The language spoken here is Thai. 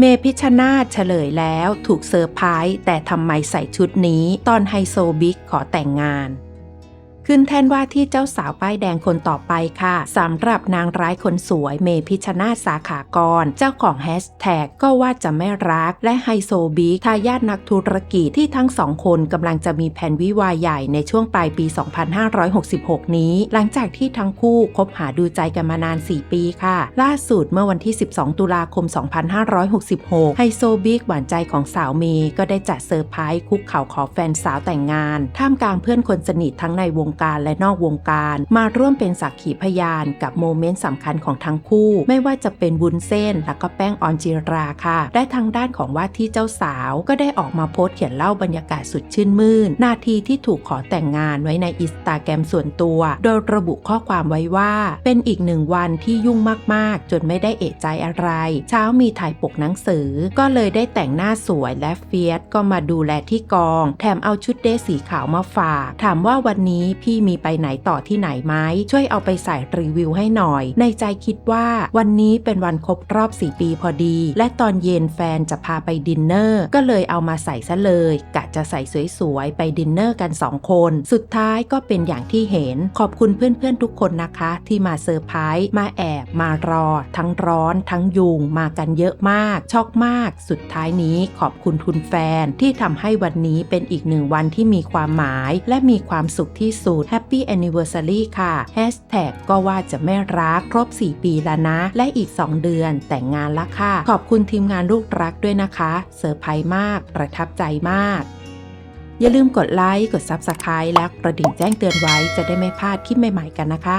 เมพิชนาธเฉลยแล้วถูกเซอร์ไพรส์แต่ทำไมใส่ชุดนี้ตอนไฮโซบิ๊กขอแต่งงาน ขึ้นแท่นว่าที่เจ้าสาวป้ายแดงคนต่อไปค่ะสำหรับนางร้ายคนสวยเมพิชนาสาขากร เจ้าของแฮชแท็กก็ว่าจะไม่รัก และไฮโซบิ๊กทายาทนักธุรกิจที่ทั้งสองคนกำลังจะมีแผนวิวาใหญ่ในช่วงปลายปี 2566 นี้ หลังจากที่ทั้งคู่คบหาดูใจกันมานาน 4 ปีค่ะ ล่าสุดเมื่อวันที่ 12 ตุลาคม 2566 ไฮโซบิ๊กหวานใจของสาวเมย์ก็ได้จัดเซอร์ไพรส์คุกเข่าขอแฟนสาวแต่งงาน ท่ามกลางเพื่อนคนสนิททั้งในวงการและนอกวงการ มาร่วมเป็นสักขีพยานกับโมเมนต์สำคัญของทั้งคู่ ไม่ว่าจะเป็นวุ้นเส้นและก็แป้งออนจิราค่ะ ได้ทางด้านของว่าที่เจ้าสาวก็ได้ออกมาโพสต์เขียนเล่าบรรยากาศสุดชื่นมื่น นาทีที่ถูกขอแต่งงานไว้ในอินสตาแกรมส่วนตัว โดยระบุข้อความไว้ว่า เป็นอีกหนึ่งวันที่ยุ่งมากๆ จนไม่ได้เอะใจอะไร เช้ามีถ่ายปกหนังสือ ก็เลยได้แต่งหน้าสวยและเฟียสก็มาดูแลที่กอง แถมเอาชุดเดสสีขาวมาฝาก ถามว่าวันนี้พที่มีไปไหนต่อที่ไหนไหมช่วยเอาไปใส่รีวิวให้หน่อย ในใจคิดว่าวันนี้เป็นวันครบรอบ 4 ปีพอดี และตอนเย็นแฟนจะพาไปดินเนอร์ก็เลยเอามาใส่ซะเลยกะจะใส่สวยๆ ไปดินเนอร์กัน 2 คน สุดท้ายก็เป็นอย่างที่เห็นขอบคุณเพื่อนๆทุกคนนะคะ ที่มาเซอร์ไพรส์มาแอบมารอ ทั้งร้อน ทั้งยุงมากันเยอะมาก ช็อกมาก สุดท้ายนี้ขอบคุณคุณแฟนที่ทำให้วันนี้เป็นอีกหนึ่งวันที่มีความหมาย และมีความสุขที่สุด Happy Anniversary ค่ะแฮชแท็กก็ว่าจะไม่รักครบ 4 ปีแล้วนะ และอีก 2 เดือนแต่งงานละค่ะ ขอบคุณทีมงานลูกรักด้วยนะคะเซอร์ไพรส์มาก ประทับใจมากอย่าลืมกดไลค์ กด Subscribe และกระดิ่งแจ้งเตือนไว้จะได้ไม่พลาดคลิปใหม่ ๆ กันนะคะ